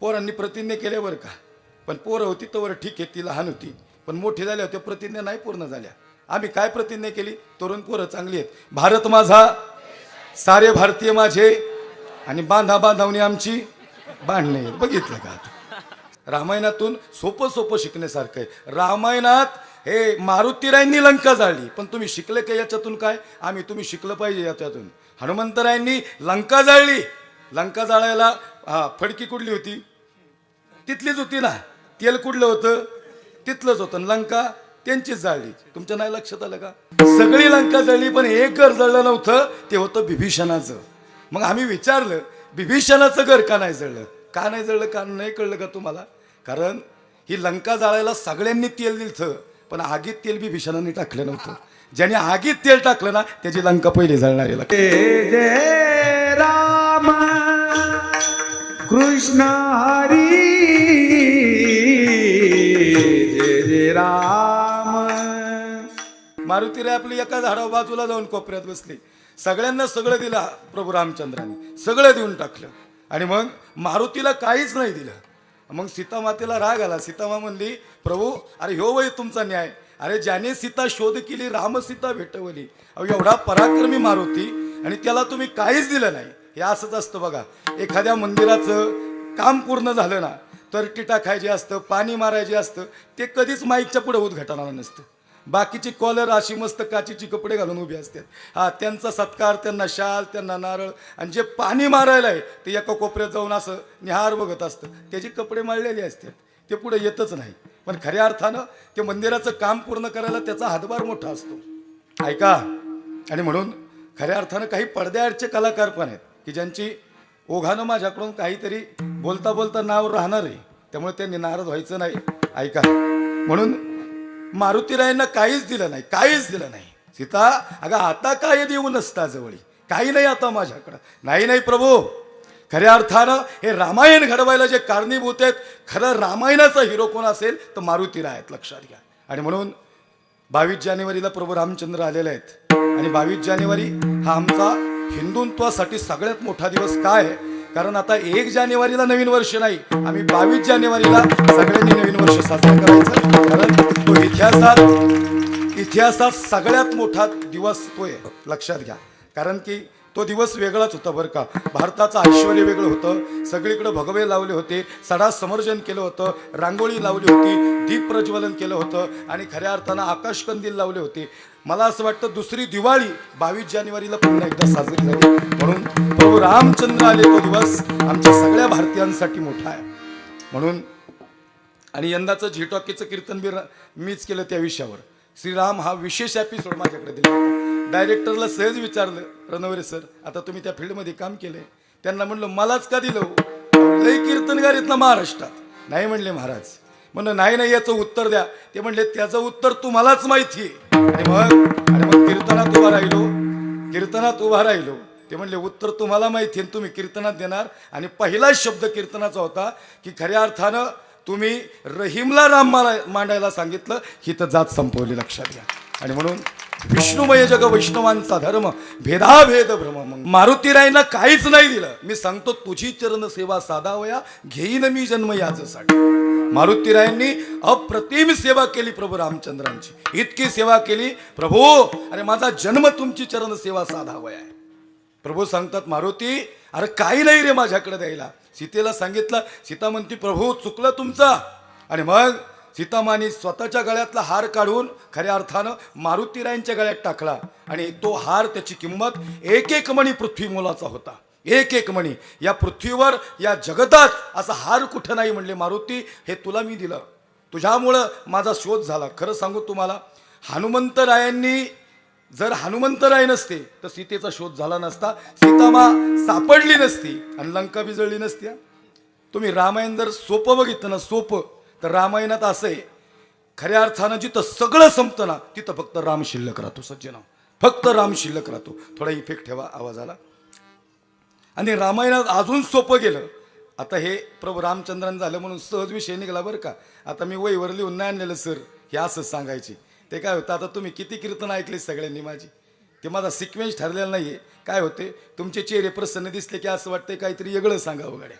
पोरांनी प्रतिज्ञा केल्या बरं का? पण पोरं होती तर ठीक आहे ती लहान होती. पण मोठी झाल्या होत्या प्रतिज्ञा नाही पूर्ण झाल्या. आम्ही काय प्रतिज्ञा केली? तरुण पोरं चांगली आहेत. भारत माझा सारे भारतीय माझे आणि बांधा बांधावणी आमची बांधणे आहेत. बघितलं का रामायणातून सोपं सोपं शिकण्यासारखं आहे. रामायणात हे मारुतीरायांनी लंका जाळली पण तुम्ही शिकले का याच्यातून काय? आम्ही तुम्ही शिकलं पाहिजे याच्यातून. हनुमंतरायांनी लंका जाळली. लंका जाळायला हा फडकी कुठली होती? तिथलीच होती ना. तेल कुठलं होतं? तिथलंच होतं. लंका त्यांचीच जाळली. तुमच्या नाही लक्षात आलं का? सगळी लंका जळली पण एक घर जळलं नव्हतं. ते होतं बिभीषणाचं. मग आम्ही विचारलं बिभीषणाचं घर का नाही जळलं? का नाही जळलं? का नाही कळलं का तुम्हाला? कारण ही लंका जाळायला सगळ्यांनी तेल दिलं पण आगीत तेल बिभीषणाने टाकलं नव्हतं. ज्याने आगीत तेल टाकलं ना त्याची लंका पहिली जळणारी लागते राम. कृष्ण हरी। जय जय राम। मारुतीरे आपली एका झाडावर बाजूला जाऊन कोपऱ्यात बसली. सगळ्यांना सगळं दिलं प्रभू रामचंद्राने. सगळं देऊन टाकलं. आणि मग मारुतीला काहीच नाही दिलं. मग सीतामातेला राग आला. सीतामा म्हणली प्रभू अरे ह्यो वय तुमचा न्याय. अरे ज्याने सीता शोध केली रामसीता भेटवली. अहो एवढा पराक्रमी मारुती आणि त्याला तुम्ही काहीच दिलं नाही. हे असंच असतं बघा. एखाद्या मंदिराचं काम पूर्ण झालं ना तर टिटा खायचे असतं पाणी मारायचे असतं ते कधीच माईकच्या पुढे घटणार नसतं. बाकीची कॉलर अशी मस्त काचीची कपडे घालून उभी असतात हा त्यांचा सत्कार त्यांना शाल त्यांना नारळ आणि जे पाणी मारायला आहे ते एका कोपऱ्यात जाऊन असं निहार बघत असतं. त्याचे कपडे माळलेले असतात. ते पुढे येतच नाही. पण खऱ्या अर्थानं ते मंदिराचं काम पूर्ण करायला त्याचा हातभार मोठा असतो. ऐका. आणि म्हणून खऱ्या अर्थानं काही पडद्याआडचे कलाकार पण आहेत. की ज्यांची ओघानं माझ्याकडून काहीतरी बोलता बोलता नाव राहणार आहे. त्यामुळे त्यांनी नाराज व्हायचं नाही. ऐका. म्हणून मारुतीरायांना काहीच दिलं नाही काहीच दिलं नाही. सीता अगं आता काय देऊ नसता जवळी? काही नाही आता माझ्याकडं. नाही नाही प्रभू. खऱ्या अर्थानं हे रामायण घडवायला जे कारणीभूत आहेत खरं रामायणाचा हिरो कोण असेल तर मारुतीराय आहेत लक्षात घ्या. आणि म्हणून बावीस जानेवारीला प्रभू रामचंद्र आलेले आहेत. आणि बावीस जानेवारी हा आमचा हिंदुत्वासाठी सगळ्यात मोठा दिवस काय कारण आता एक जानेवारीला नवीन वर्ष नाही आम्ही बावीस जानेवारीला सगळ्यांनी नवीन वर्ष साजरा करायचं. कारण तो इतिहासात इतिहासात सगळ्यात मोठा दिवस तो आहे. लक्षात घ्या. कारण की तो दिवस वेगळाच होता बरं का. भारताचं ऐश्वर वेगळं होतं. सगळीकडे भगवे लावले होते. सडा समर्जन केलं होतं. रांगोळी लावली होती. दीप प्रज्वलन केलं होतं. आणि खऱ्या अर्थानं आकाशकंदील लावले होते. मला असं वाटतं दुसरी दिवाळी बावीस जानेवारीला पुन्हा एकदा साजरी झाली. म्हणून प्रभू रामचंद्र आले तो दिवस आमच्या सगळ्या भारतीयांसाठी मोठा आहे. म्हणून आणि यंदाचं झी टॉकीचं कीर्तन बी मीच केलं त्या विषयावर. श्रीराम हा विशेष एपिसोड माझ्याकडे दिला. डायरेक्टरला सहज विचारलं रणवरे सर आता तुम्ही त्या फील्डमध्ये काम केलंय. त्यांना म्हणलं मलाच का दिलं हो? लय कीर्तनगार आहेत ना महाराष्ट्रात. नाही म्हणले महाराज. म्हणलं नाही नाही याचं उत्तर द्या. ते म्हणले त्याचं उत्तर तुम्हालाच माहिती आहे. आणि मग आणि मग कीर्तनात उभा राहिलो. कीर्तनात उभा राहिलो. ते म्हणले उत्तर तुम्हाला माहिती आहे तुम्ही कीर्तनात देणार. आणि पहिला शब्द कीर्तनाचा होता की खऱ्या अर्थानं तुम्ही रहीमला राम मांडायला सांगितलं ही तर जात संपवली लक्षात घ्या. आणि म्हणून विष्णुमय जग वैष्णवांचा धर्म भेदाभेद भ्रम मग मारुतीरायनं काहीच नाही दिलं. मी सांगतो तुझी चरण सेवा साधावया घेईन मी जन्म याचसाठी मारुतीरायांनी अप्रतिम सेवा केली प्रभू रामचंद्रांची. इतकी सेवा केली प्रभू अरे माझा जन्म तुमची चरण सेवा साधावय आहे. प्रभू सांगतात मारुती अरे काही नाही रे माझ्याकडे द्यायला. सीतेला सांगितलं सीता म्हणती प्रभू चुकलं तुमचा. आणि मग सीतामानी स्वतःच्या गळ्यातला हार काढून खऱ्या अर्थानं मारुतीरायांच्या गळ्यात टाकला. आणि तो हार त्याची किंमत एक एक मणी पृथ्वी मोलाचा होता. एक एक म्हणी. या पृथ्वीवर या जगतात असा हार कुठं नाही म्हणले मारुती. हे तुला मी दिलं. तुझ्यामुळं माझा शोध झाला. खरं सांगू तुम्हाला हनुमंतरायांनी जर हनुमंतराय नसते तर सीतेचा शोध झाला नसता. सीतामा सापडली नसती आणि लंका बिजळली नसती. तुम्ही रामायण जर सोपं बघितलं ना सोपं तर रामायणात असं आहे खऱ्या अर्थानं जिथं सगळं संपतं ना तिथं फक्त राम शिल्लक राहतो सज्जना. फक्त राम शिल्लक राहतो. थोडा इफेक्ट ठेवा आवाजाला. आणि रामायणात अजून सोपं गेलं. आता हे प्रभू रामचंद्रन झालं म्हणून सहज विषय निघाला बरं का? आता मी वहीवर लिहून नाही आणलेलं सर हे असंच सांगायची. ते काय होतं आता तुम्ही किती कीर्तन ऐकली सगळ्यांनी माझी? ते माझा सिक्वेन्स ठरलेला नाही आहे काय होते तुमचे चेहरे प्रसन्न दिसले की असं वाटतंय काहीतरी वेगळं सांगावं गाड्या.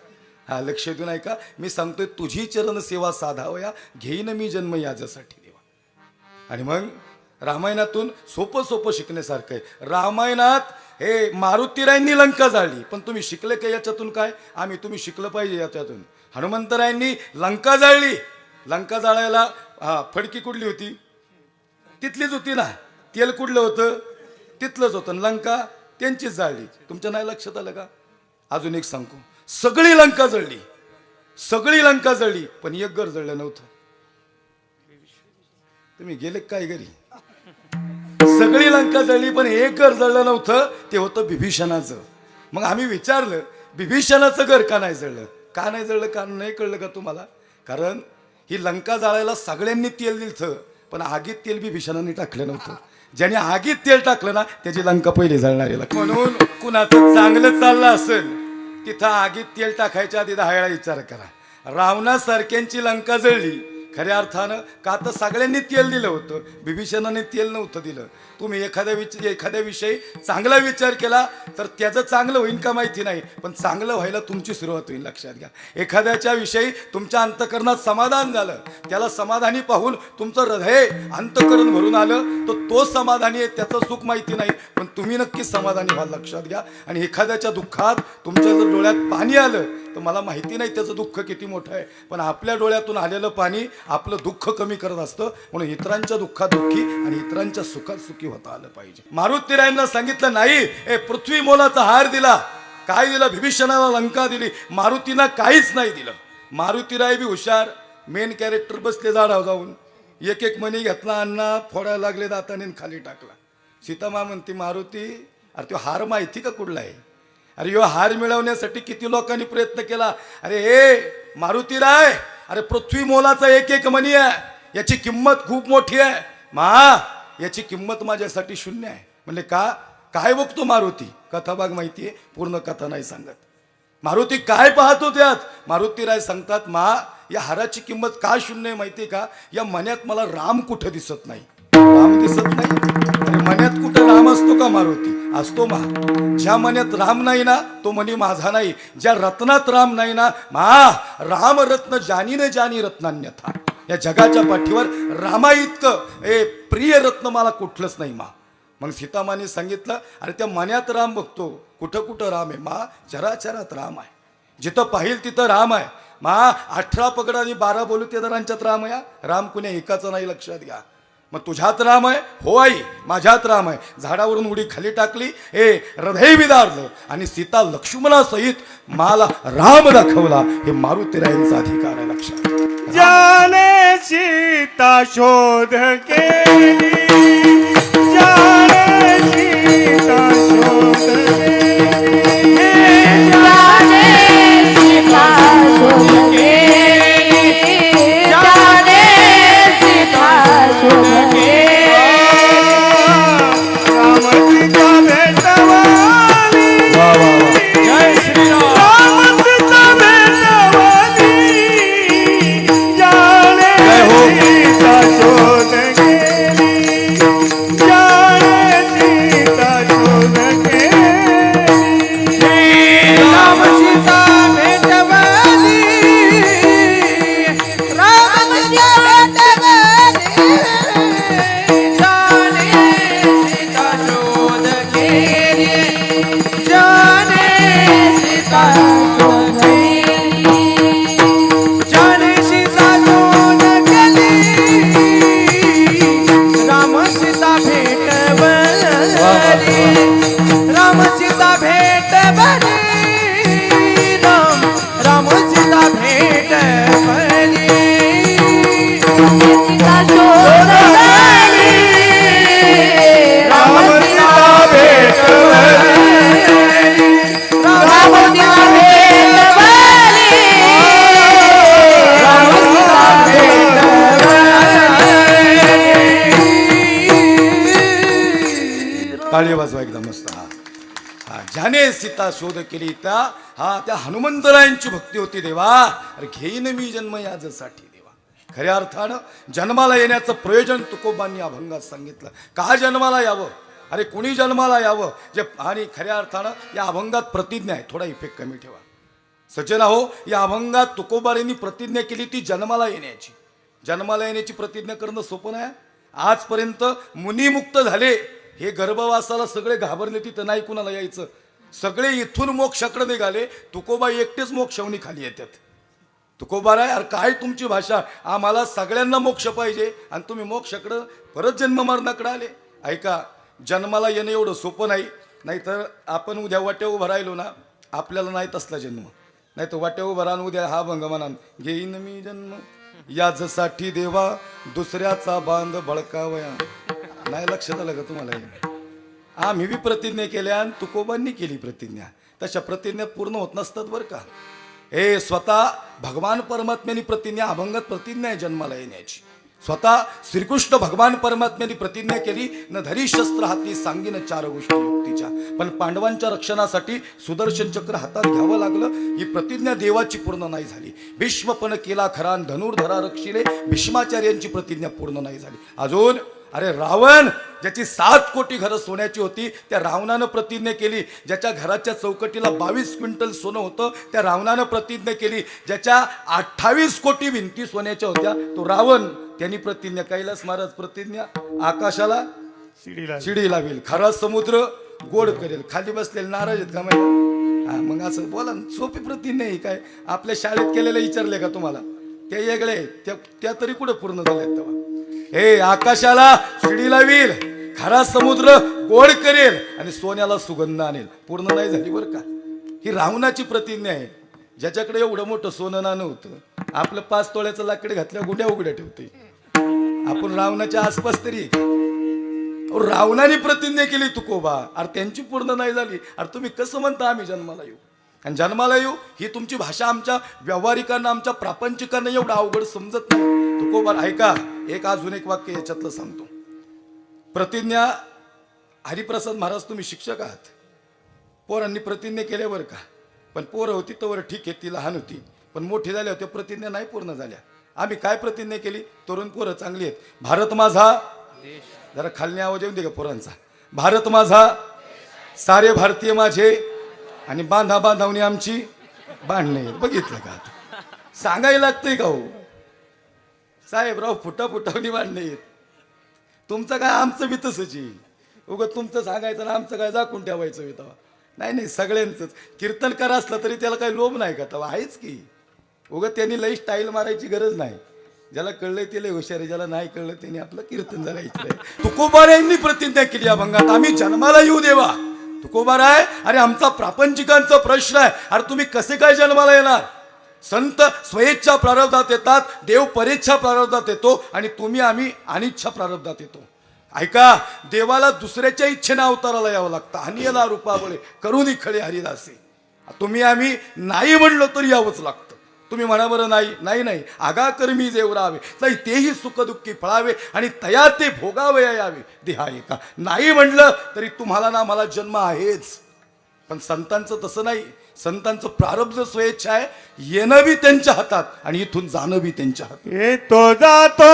हा लक्ष देऊन ऐका. मी सांगतोय तुझी चरण सेवा साधावया घेईन मी जन्म याच्यासाठी देवा. आणि मग रामायणातून सोपं सोपं शिकण्यासारखं आहे. रामायणात हे मारुतीरायांनी लंका जाळली पण तुम्ही शिकले का याच्यातून काय? आम्ही तुम्ही शिकलं पाहिजे याच्यातून. हनुमंतरायांनी लंका जाळली. लंका जाळायला फडकी कुठली होती? तिथलीच होती ना. तेल कुठलं होतं? तिथलंच होतं. आणि लंका त्यांचीच जाळली. तुमच्या नाही लक्षात आलं का? अजून एक सांगतो. सगळी लंका जळली. सगळी लंका जळली. पण एक घर जळलं नव्हतं. तुम्ही गेले काय घरी? सगळी लंका जळली पण एक घर जळलं नव्हतं ते होतं बिभीषणाचं. मग आम्ही विचारलं बिभीषणाचं घर का नाही जळलं? का नाही जळलं? का नाही कळलं का तुम्हाला? कारण ही लंका जाळायला सगळ्यांनी तेल दिलं पण आगीत तेल बिभीषणाने टाकलं नव्हतं. ज्याने आगीत तेल टाकलं ना त्याची लंका पहिली जळणारी म्हणून कुणाचं चांगलं चाललं असेल तिथं आगीत तेल टाकायच्या आधी दहा वेळा विचार करा. रावणासारख्यांची लंका जळली खऱ्या अर्थानं का तर सगळ्यांनी तेल दिलं होतं. विभीषणाने तेल नव्हतं दिलं. तुम्ही एखाद्या विच एखाद्या विषयी चांगला विचार केला तर त्याचं चांगलं होईल का माहिती नाही. पण चांगलं व्हायला तुमची सुरुवात होईल लक्षात घ्या. एखाद्याच्या विषयी तुमच्या अंतकरणात समाधान झालं त्याला समाधानी पाहून तुमचं हृदय अंतकरण भरून आलं तर तो समाधानी आहे त्याचं सुख माहिती नाही. पण तुम्ही नक्कीच समाधानी व्हा लक्षात घ्या. आणि एखाद्याच्या दुःखात तुमच्या जर डोळ्यात पाणी आलं तर मला माहिती नाही त्याचं दुःख किती मोठं आहे. पण आपल्या डोळ्यातून आलेलं पाणी आपलं दुःख कमी करत असतं. म्हणून इतरांच्या दुःखात दुःखी आणि इतरांच्या सुखात सुखी होता आलं पाहिजे. मारुतीरायांना सांगितलं नाही ए पृथ्वी मोलाचा हार दिला. काय दिलं? बिभीषणाला लंका दिली. मारुतीनं काहीच नाही दिलं. मारुतीराय बी हुशार. मेन कॅरेक्टर बसले झाडावर जाऊन. एक एक मणी घेतला अण्णा फोडायला लागले दाताने खाली टाकला. सीतामा म्हणते मारुती अरे तो हार माहिती का कुठला आहे? अरे यो हार मिळवण्यासाठी किती लोकांनी प्रयत्न केला? अरे हे मारुती राय अरे पृथ्वी मोलाचा एक एक मणी आहे. याची किंमत खूप मोठी आहे. मा याची किंमत माझ्यासाठी शून्य आहे. म्हणजे का? काय बघतो मारुती? कथा भाग माहिती आहे पूर्ण कथा नाही सांगत. मारुती काय पाहतो त्यात? मारुती राय सांगतात मा या हाराची किंमत का शून्य आहे माहिती आहे का? या मन्यात मला राम कुठं दिसत नाही. राम दिसत नाही? मनात कुठं राम असतो का मारुती? असतो मा. ज्या मनात राम नाही ना तो मनी माझा नाही. ज्या रत्नात राम नाही ना मा राम रत्न जानीने जानी रत्नान्यथा. या जगाच्या पाठीवर रामा इतकं ए प्रिय रत्न मला कुठलंच नाही मा. मग सीतामाने सांगितलं अरे त्या मन्यात राम बघतो. कुठं कुठं राम आहे मा? चराचरात राम आहे. जिथं पाहिल तिथं राम आहे. मा अठरा पगड आणि बारा बोलू ते दरांच्यात राम आहे राम कुण्या एकाचं नाही लक्षात घ्या. मग तुझ्यात राम आहे हो आई माझ्यात राम आहे. झाडावरून उडी खाली टाकली ए हृदय विदारलं. आणि सीता लक्ष्मणासहित मला राम दाखवला. हे मारुतीरायांचा अधिकार आहे लक्षात. जाने सीता शोध केली जाने सीता शोध ज्याने शोध केली त्या हा त्या हनुमंतरायांची भक्ती होती देवा. अरे घेईन मी जन्म याजसाठी देवा. खऱ्या अर्थानं जन्माला येण्याचं प्रयोजन तुकोबांनी अभंगात सांगितलं. का जन्माला यावं? अरे कुणी जन्माला यावं? जे आणि खऱ्या अर्थानं या अभंगात प्रतिज्ञा आहे. थोडा इफेक्ट कमी ठेवा. सचिन हो या अभंगात तुकोबारींनी प्रतिज्ञा केली ती जन्माला येण्याची. जन्माला येण्याची प्रतिज्ञा करणं सोपं नाही. आजपर्यंत मुनिमुक्त झाले. हे गर्भवासाला सगळे घाबरले तिथं नाही कुणाला यायचं. सगळे इथून मोक्षाकडे निघाले. तुकोबा एकटेच मोक्षवणी खाली येतात. तुकोबा आहे अरे काय तुमची भाषा? आम्हाला सगळ्यांना मोक्ष पाहिजे. आणि तुम्ही मोक्षाकडं परत जन्म मरणाकडे आले. ऐका जन्माला येणं एवढं सोपं नाही. नाहीतर आपण उद्या वाट्या उभं राहिलो ना आपल्याला नाही तसला जन्म. नाही तर वाट्या उभं राहून उद्या हा भंग म्हणा घेईन मी जन्म याजसाठी देवा दुसऱ्याचा बांध बळकावया. नाही लक्षात आलं का तुम्हाला हे? आम्ही बी प्रतिज्ञा केल्या आणि तुकोबांनी केली प्रतिज्ञा. तशा प्रतिज्ञा पूर्ण होत नसतात बरं का. हे स्वतः भगवान परमात्म्याने प्रतिज्ञा अभंगत प्रतिज्ञा आहे जन्माला येण्याची. स्वतः श्रीकृष्ण भगवान परमात्म्याने प्रतिज्ञा केली न धरी शस्त्र हाती सांगीन चार गोष्टी युक्तीच्या. पण पांडवांच्या रक्षणासाठी सुदर्शन चक्र हातात घ्यावं लागलं ही प्रतिज्ञा देवाची पूर्ण नाही झाली. भीष्म पण केला खरान धनुर्धरा रक्षिले भीष्माचार्यांची प्रतिज्ञा पूर्ण नाही झाली. अजून अरे रावण ज्याची सात कोटी घरं सोन्याची होती त्या रावणानं प्रतिज्ञा केली. ज्याच्या घराच्या चौकटीला बावीस क्विंटल सोनं होतं त्या रावणानं प्रतिज्ञा केली. ज्याच्या अठ्ठावीस कोटी भिंती सोन्याच्या होत्या तो रावण त्यांनी प्रतिज्ञा कैलास महाराज प्रतिज्ञा आकाशाला शिडी लावेल. खरा समुद्र गोड करेल. खाली बसलेले नाराज आहेत का माहिती? हा मग असं बोला सोपी प्रतिज्ञा आहे काय? आपल्या शाळेत केलेलं विचारले का तुम्हाला? ते वेगळे. त्या त्या तरी कुठे पूर्ण झाल्यात तेव्हा? हे आकाशाला शिडी लावील खरा समुद्र गोड करेल आणि सोन्याला सुगंध आणेल. पूर्ण नाही झाली बरं का? ही रावणाची प्रतिज्ञा आहे. ज्याच्याकडे एवढं मोठं सोनं नाणं होतं आपलं पाच तोळ्याचं लाकडे घातल्या गुड्या उघड्या ठेवते. आपण रावणाच्या आसपास तरी रावणाने प्रतिज्ञा केली तुकोबा. अरे त्यांची पूर्ण नाही झाली. अरे तुम्ही कसं म्हणता आम्ही जन्माला येऊ? आणि जन्माला येऊ ही तुमची भाषा आमच्या व्यावहारिकांना आमच्या प्रापंचिकांना एवढं अवघड समजत नाही. तुकोबार ऐका एक अजून एक वाक्य याच्यातलं सांगतो. प्रतिज्ञा हरिप्रसाद महाराज तुम्ही शिक्षक आहात. पोरांनी प्रतिज्ञा केल्यावर का? पण पोरं होती तर ठीक आहे ती लहान होती. पण मोठी झाल्या होत्या प्रतिज्ञा नाही पूर्ण झाल्या. आम्ही काय प्रतिज्ञा केली? तरुण पोरं चांगली आहेत. भारत माझा जरा खालने आवाज येऊन दे का पोरांचा? भारत माझा सारे भारतीय माझे आणि बांधा बांधावणी आमची बांधणे आहेत. बघितलं का सांगायला लागतंय का हो? साहेबराव फुटा फुटावणी बांधणे आहेत. तुमचं काय आमचं बी तसंच उगं तुमचं सांगायचं ना आमचं काय दाखवून ठेवायचं बी तेव्हा. नाही नाही सगळ्यांचंच. कीर्तनकार असलं तरी त्याला काही लोभ नाही का तेव्हा? आहेच की. उगं त्यांनी लई स्टाईल मारायची गरज नाही. ज्याला कळलंय ते लय हुशारी ज्याला नाही कळलं त्यांनी आपलं कीर्तन जरा तुकोबार यांनी प्रतिज्ञा केली अभंगात आम्ही जन्माला येऊ देवा. तुकोबार आहे अरे आमचा प्रापंचिकांचा प्रश्न आहे. अरे तुम्ही कसे काय जन्माला येणार? संत स्वेच्छा प्रारब्धात येतात देव परेच्छा प्रारब्धात येतो आणि तुम्ही आम्ही अनिच्छा प्रारब्धात येतो. ऐका देवाला दुसऱ्याच्या इच्छेने अवताराला यावं लागतं. हनियला रूपावळे. करून खळे हरिदासी. तुम्ही आम्ही नाही म्हणलो तरी यावंच लागतं. तुम्ही म्हणा बरं नाही नाही नाही. आगा कर्मी जेवरावे. नाही तेही सुखदुःखी फळावे आणि तया ते भोगावे यावे. देहा एका नाही म्हणलं तरी तुम्हाला ना मला जन्म आहेच. पण संतांचं तसं नाही. संतांचं प्रारब्ध स्वेच्छा आहे. येणं बी त्यांच्या हातात आणि इथून जाणं बी त्यांच्या हातात. येतो जातो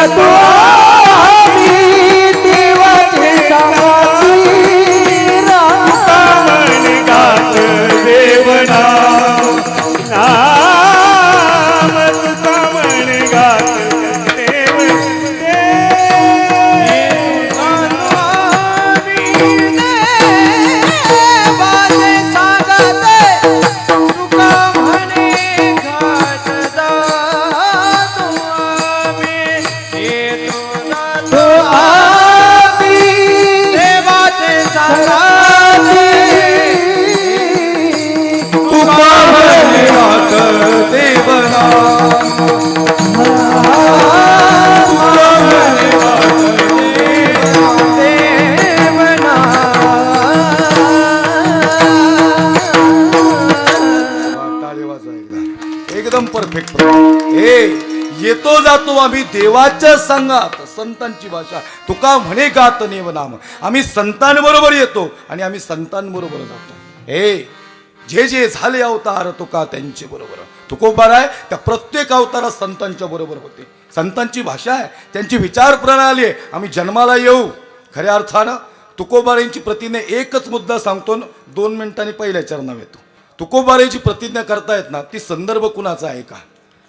येतो येतो जातो आम्ही देवाच्या संघात. संतांची भाषा. तुका म्हणे गात नेव नाम. आम्ही संतांबरोबर येतो आणि आम्ही संतांबरोबर जातो. हे जे जे झाले अवतार तुका त्यांचे बरोबर. तुकोबार आहे त्या प्रत्येक अवतारात संतांच्या बरोबर होते. संतांची भाषा आहे त्यांची विचार प्रणाली आहे. आम्ही जन्माला येऊ. खऱ्या अर्थानं तुकोबारेंची प्रतिज्ञा एकच मुद्दा सांगतो दोन मिनिटांनी पहिल्या चरणावर येतो. तुकोबारेची प्रतिज्ञा करता येत ना ती संदर्भ कुणाचा आहे का?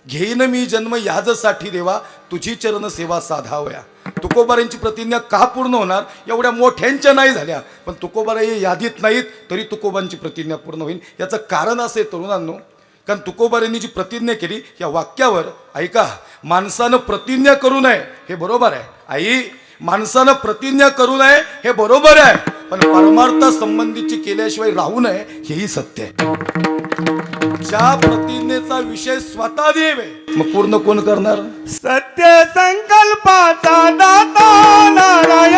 घेईन मी जन्म याजसाठी देवा तुझी चरण सेवा साधावया. तुकोबारांची प्रतिज्ञा का पूर्ण होणार? एवढ्या मोठ्यांच्या नाही झाल्या. पण तुकोबारा हे यादीत नाहीत तरी तुकोबांची प्रतिज्ञा पूर्ण होईल. याचं कारण असे तरुणांनो कारण तुकोबारांनी जी प्रतिज्ञा केली या वाक्यावर ऐका माणसानं प्रतिज्ञा करू नये हे बरोबर आहे. आई माणसानं प्रतिज्ञा करू नये हे बरोबर आहे. पण परमार्थ संबंधीची केल्याशिवाय राहू नये हेही सत्य आहे. ज्या प्रतिज्ञेचा विषय स्वतः देव आहे मग पूर्ण कोण करणार? सत्य संकल्पाचा दाता नारायण.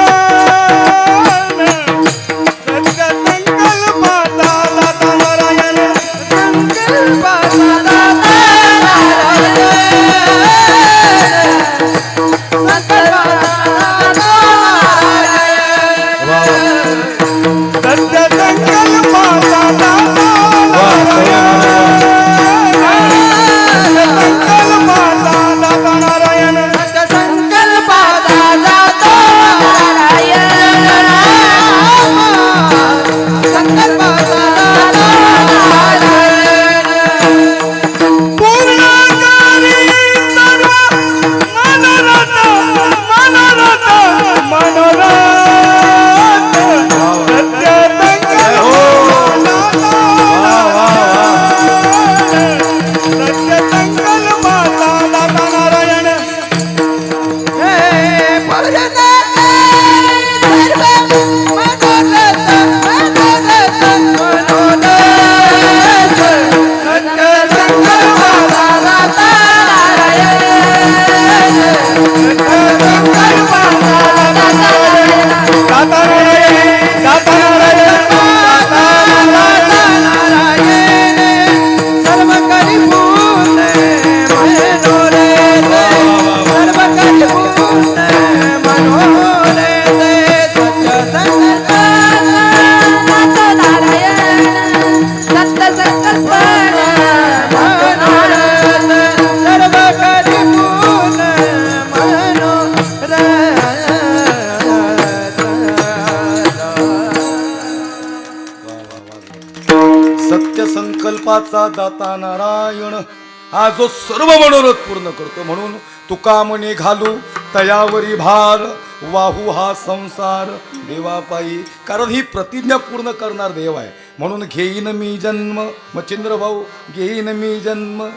जो सर्व मनोरथ पूर्ण करतो म्हणून तुका घालू तयावरी भार वाहू हा संसार देवापायी. कारण ही प्रतिज्ञा पूर्ण करणार देव आहे. म्हणून घेईन मी जन्म मच्छिंद्र भाऊ घेईन मी जन्म.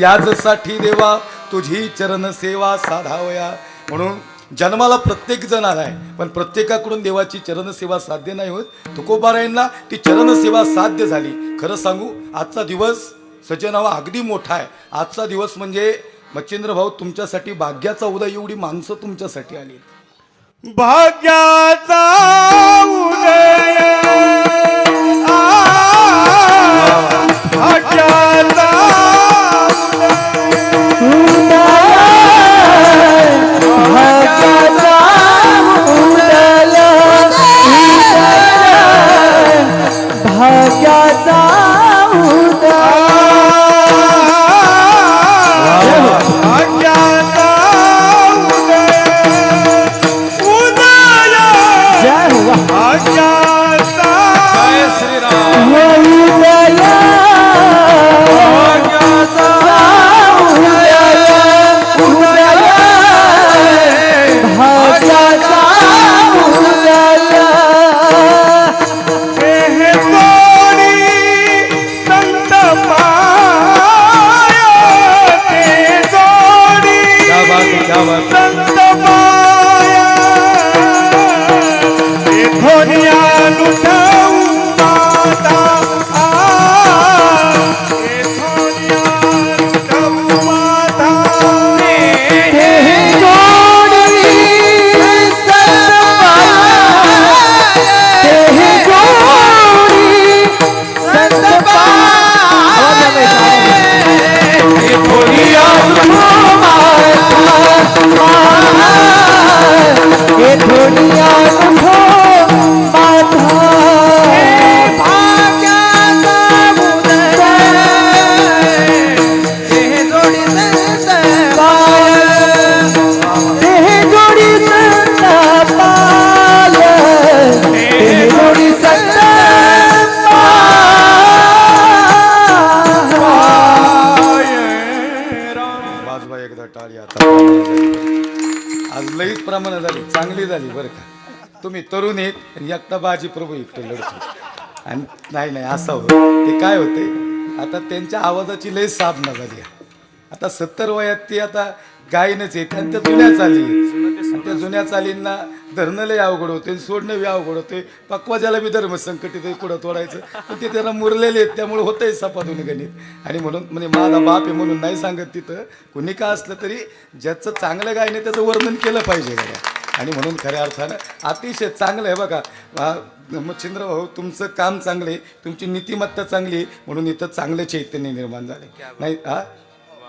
याजसाठी देवा तुझी चरण सेवा साधावया. म्हणून जन्माला प्रत्येक जण आलाय पण प्रत्येकाकडून देवाची चरणसेवा साध्य नाही होत. तुकोबारायांना ती चरणसेवा साध्य झाली. खरं सांगू आजचा दिवस सजनावा अगदी मोठा आहे. आजचा दिवस म्हणजे मच्छिंद्र भाऊ तुमच्यासाठी भाग्याचा उदय एवढी माणसं तुमच्यासाठी आली. भाग्याचा भाग्याचा एक बाजी प्रभू एकटे लढतो. आणि नाही नाही असं होत. ते काय होते? आता त्यांच्या आवाजाची लय साधना झाली आता सत्तर वयात ती आता गायनच येते आणि त्या जुन्या चाली आणि त्या जुन्या चालींना धरणं लय अवघड होते सोडणं बी अवघड होते. पक्वाजाला बी धर्म संकट येते कुठं तोडायचं? पण ते त्यांना मुरलेले आहेत त्यामुळे होतंय सपादून गणित. आणि म्हणून म्हणजे माझा बाप आहे म्हणून नाही सांगत तिथं. कुणी का असलं तरी ज्याचं चांगलं गायने त्याचं वर्णन केलं पाहिजे गाड्या. आणि म्हणून खऱ्या अर्थानं अतिशय चांगलं आहे बघा. मच्छिंद्र भाऊ तुमचं काम चांगलं आहे तुमची नीतिमत्ता चांगली आहे म्हणून इथं चांगले चैतन्य निर्माण झाले नाही हा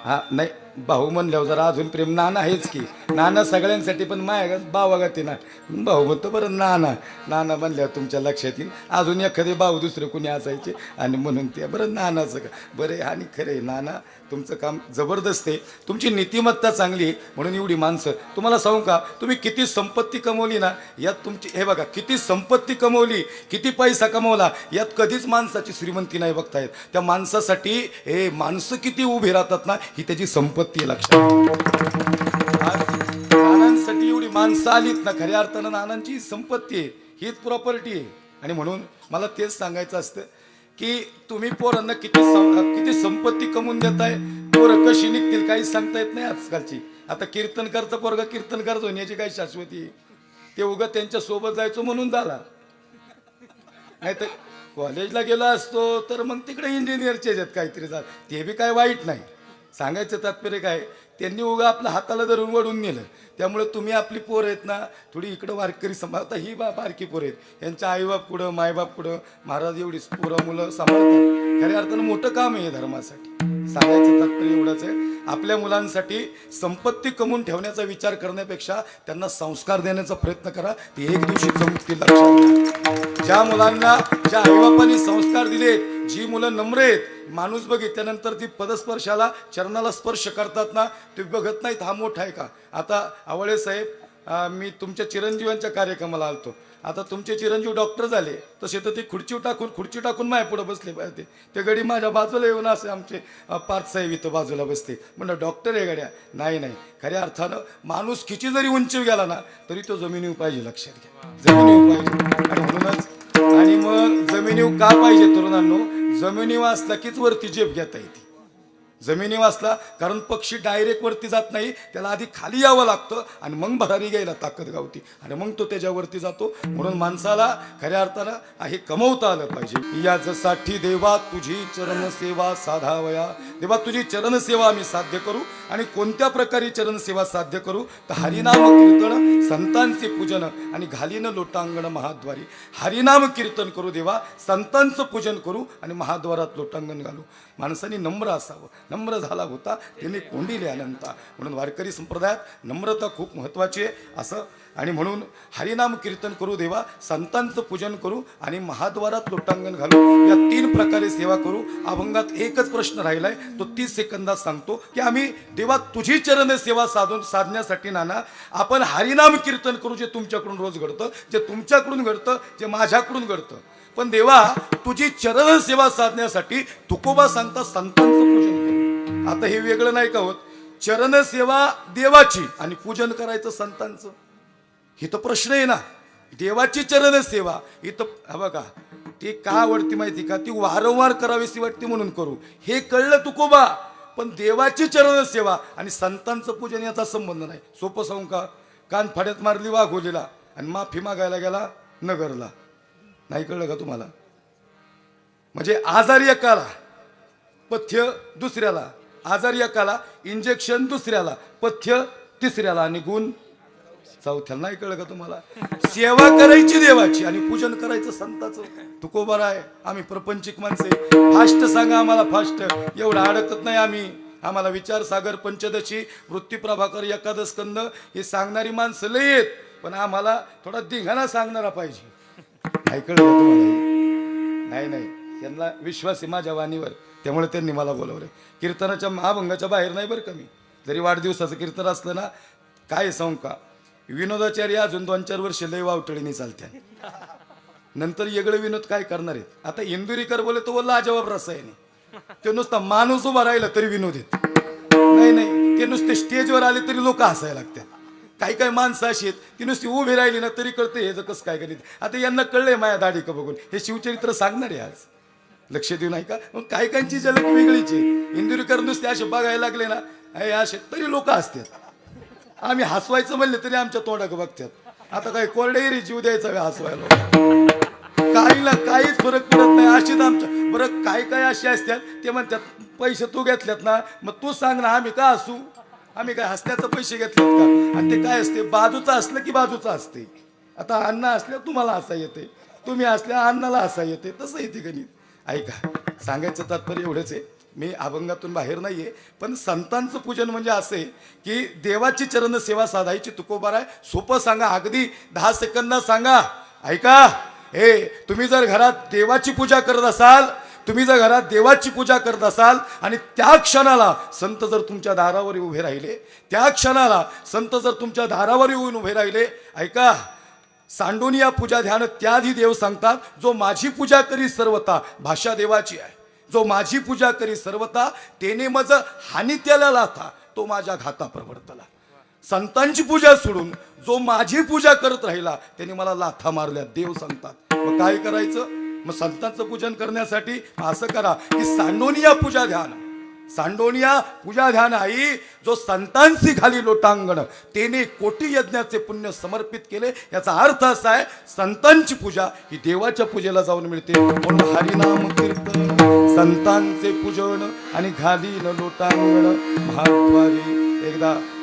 हा नाही. भाऊ म्हणल्यावर जरा अजून प्रेम नाना आहेच की. नाना सगळ्यांसाठी पण माया बावा ना. भाऊ म्हणतो बरं नाना. नाना म्हणल्यावर तुमच्या लक्षात येईल. अजून एखादे भाऊ दुसरे कुणी असायचे आणि म्हणून ते बरं नानाचं का बरं आणि खरं आहे नाना. तुमचं काम जबरदस्त आहे. तुमची नीतिमत्ता चांगली आहे. म्हणून एवढी माणसं. तुम्हाला सांगू का? तुम्ही किती संपत्ती कमवली ना यात तुमची हे बघा किती संपत्ती कमवली किती पैसा कमवला यात कधीच माणसाची श्रीमंती नाही बघता येत. त्या माणसासाठी हे माणसं किती उभी राहतात ना ही त्याची संपत्ती आहे लक्षात आज नानांसाठी एवढी माणसं आलीत ना खऱ्या अर्थानं नानांची संपत्ती आहे हीच प्रॉपर्टी आहे. आणि म्हणून मला तेच सांगायचं असतं की तुम्ही पोरांना किती सं- किती संपत्ती कमवून देताय पोरं कशी निघतील काही सांगता येत नाही आजकालची. आता कीर्तनकारचा पोरगा कीर्तनकार होण्याची काही शाश्वती? ते उगा त्यांच्यासोबत जायचो म्हणून झाला. नाही तर कॉलेजला गेला असतो तर मग तिकडे इंजिनियरचे आहेत काहीतरी जात ते बी काय वाईट नाही. सांगायचं तात्पर्य काय? त्यांनी उगा आपल्या हाताला धरून वडून नेलं. त्यामुळे तुम्ही आपली पोर आहेत ना थोडी इकडं वारकरी सांभाळता ही बा बारकी पोर आहेत. यांच्या आईबाप कुठं मायबाप कुठं? महाराज एवढी पोरं मुलं सांभाळतात. खऱ्या अर्थानं मोठं काम आहे धर्मासाठी. सांगायचं तात्पर्य एवढंच आहे. आपल्या मुलांसाठी संपत्ती कमवून ठेवण्याचा विचार करण्यापेक्षा त्यांना संस्कार देण्याचा प्रयत्न करा. ते एक दिवशी चमकतील लक्षात ज्या मुलांना ज्या आईबापांनी संस्कार दिलेत जी मुलं नम्र आहेत माणूस बघितल्यानंतर ती पदस्पर्शाला चरणाला स्पर्श करतात ना ते बघत नाहीत हा मोठा आहे का? आता आवळे साहेब मी तुमच्या चिरंजीवांच्या कार्यक्रमाला आलतो. आता तुमचे चिरंजीव डॉक्टर झाले तसे तर ते खुर्ची टाकून खुर्ची टाकून माझ्या पुढे बसले पाहिजे. ते गडी माझ्या बाजूला येऊन असे आमचे अं, पार्थ साहेब इथं बाजूला बसते. म्हणलं डॉक्टर आहे गड्या. नाही नाही. खऱ्या अर्थानं माणूस किती जरी उंची गेला ना तरी तो जमिनीवर पाहिजे लक्षात घ्या. जमिनीवर पाहिजे. आणि म्हणूनच आणि मग जमिनीवर का पाहिजे तरुणांनो? जमिनी वाचला कीच वरती जेप घेता येते. जमिनी वाचला कारण पक्षी डायरेक्ट वरती जात नाही त्याला आधी खाली यावं लागतं आणि मग भरारी घ्यायला ताकद गावती. आणि मग तो त्याच्यावरती जातो. म्हणून माणसाला खऱ्या अर्थानं हे कमवता आलं पाहिजे. यासाठी देवा तुझी चरण सेवा साधावया. देवा तुझी चरण सेवा आम्ही साध्य करू आणि कोणत्या प्रकारे चरण सेवा साध्य करू? तर हरिनाम कीर्तन संतांचे पूजन आणि घालीन लोटांगण महाद्वारी. हरिनाम कीर्तन करू देवा संतांचं पूजन करू आणि महाद्वारात लोटांगण घालू. माणसाने नम्र असावं. नम्र झाला होता त्यांनी कोंडिले अनंता म्हणून वारकरी संप्रदायात नम्रता खूप महत्त्वाची आहे असं. आणि म्हणून हरिनाम कीर्तन करू देवा संतांचं पूजन करू आणि महाद्वारात लोटांगण घालू. या तीन प्रकारे सेवा करू. अभंगात एकच प्रश्न राहिलाय तो तीस सेकंदात सांगतो की आम्ही देवा तुझी चरण सेवा साधून साधण्यासाठी नाना आपण हरिनाम कीर्तन करू जे तुमच्याकडून रोज घडतं जे तुमच्याकडून घडतं जे माझ्याकडून घडतं. पण देवा तुझी चरण सेवा साधण्यासाठी तुकोबा सांगता संतांचं पूजन आता हे वेगळं नाही का होत? चरण सेवा देवाची आणि पूजन करायचं संतांचं. हे तर प्रश्न आहे ना. देवाची चरण सेवा ही तर बघा ती का आवडती माहिती का? ती वारंवार करावीशी वाटते म्हणून करू. हे कळलं तुकोबा पण देवाची चरण सेवा आणि संतांचं पूजन याचा संबंध नाही. सोपं सांगू का? कान फाड्यात मारली वाघोलीला आणि माफी मागायला गेला नगरला. नाही कळलं का तुम्हाला? म्हणजे आजारी एकाला पथ्य दुसऱ्याला आजारी एकाला इंजेक्शन दुसऱ्याला पथ्य तिसऱ्याला आणि गुण चौथ्याला नाही कळलं का तुम्हाला? सेवा करायची देवाची आणि पूजन करायचं संताचं. तुकोबर आहे आम्ही प्रपंचिक माणसे फास्ट सांगा आम्हाला फास्ट. एवढं अडकत नाही आम्ही. आम्हाला विचार सागर पंचदशी वृत्ती प्रभाकर एकादश कंद हे सांगणारी माणसं लय आहेत. पण आम्हाला थोडा दिघाना सांगणारा पाहिजे. नाही का तुम्हाला? नाही नाही. त्यांना विश्वास आहे माझ्या वाणीवर. त्यामुळे त्यांनी मला बोलवलं कीर्तनाच्या महाभंगाच्या बाहेर नाही बरं कमी जरी वाढदिवसाचं कीर्तन असलं ना काय सांग का? विनोदाचार्य अजून दोन चार वर्ष लय वावटळीने चालत्या नंतर येगळे विनोद काय करणार आहेत? आता इंदुरीकर बोले तो बोलला रसायने. ते नुसता माणूस उभा राहिला तरी विनोद येत. नाही नाही. ते नुसते स्टेजवर आले तरी लोक हसायला लागतात. काही काही माणसं अशी आहेत ती नुसती उभी राहिली ना तरी कळते हे जर कसं काय करीत. आता यांना कळलंय माया दाढी का बघून. हे शिवचरित्र सांगणार आहे आज. लक्ष देऊ नाही का मग काही काहींची झलक वेगळीच आहे. इंदुरीकर नुसते असे बघायला लागले ना हे असे तरी लोक असतात. आम्ही हसवायचं म्हणले तरी आमच्या तोंडाक बघतात. आता काही कोरडेरी जीव द्यायचा का हसवायला? काहीला काहीच फरक पडत नाही. अशीच आमच्या बरं काही काही अशी असतात ते म्हणतात पैसे तू घेतल्यात ना मग तू सांग ना आम्ही का असू आम्ही काय हसण्याचं पैसे घेतलेत का? आणि ते काय असते? बाजूचं असलं की बाजूचं असते. आता अन्न असल्या तुम्हाला हसा येते. तुम्ही असल्या अन्नाला हसा येते. तसं येते गणित. ऐका सांगायचं तात्पर्य एवढंच आहे. मी अभंगातून बाहेर नाहीये. पण संतांचं पूजन म्हणजे असं आहे की देवाची चरण सेवा साधायची तुकोबार आहे सोपं सांगा अगदी दहा सेकंदात सांगा. ऐका हे तुम्ही जर घरात देवाची पूजा करत असाल तुम्ही जर घरात देवाची पूजा करत असाल आणि त्या क्षणाला संत जर तुमच्या दारावर उभे राहिले त्या क्षणाला संत जर तुमच्या दारावर येऊन उभे राहिले ऐका सांडोनिया पूजा ध्यान त्याआधी देव सांगतात जो माझी पूजा करी सर्वता भाषा देवाची आहे. जो माझी पूजा करी सर्वता तेने मज हानी त्याला लाथा तो माझ्या घाता प्रवर्तला. संतांची पूजा सोडून जो माझी पूजा करत राहिला त्याने मला लाथा मारल्या देव सांगतात. मग काय करायचं? मग संतांचं पूजन करण्यासाठी असं करा की सांडोनिया पूजा ध्यान सांडोनिया पूजा ध्यान आई जो संतांशी खाली लोटांगण तेने कोटी यज्ञाचे पुण्य समर्पित केले याचा अर्थ असा आहे संतांची पूजा ही देवाच्या पूजेला जाऊन मिळते. म्हणून हरिनाम कीर्तन संतांचे पूजन आणि घालीन लोटांगण. महाद्वारी एकदा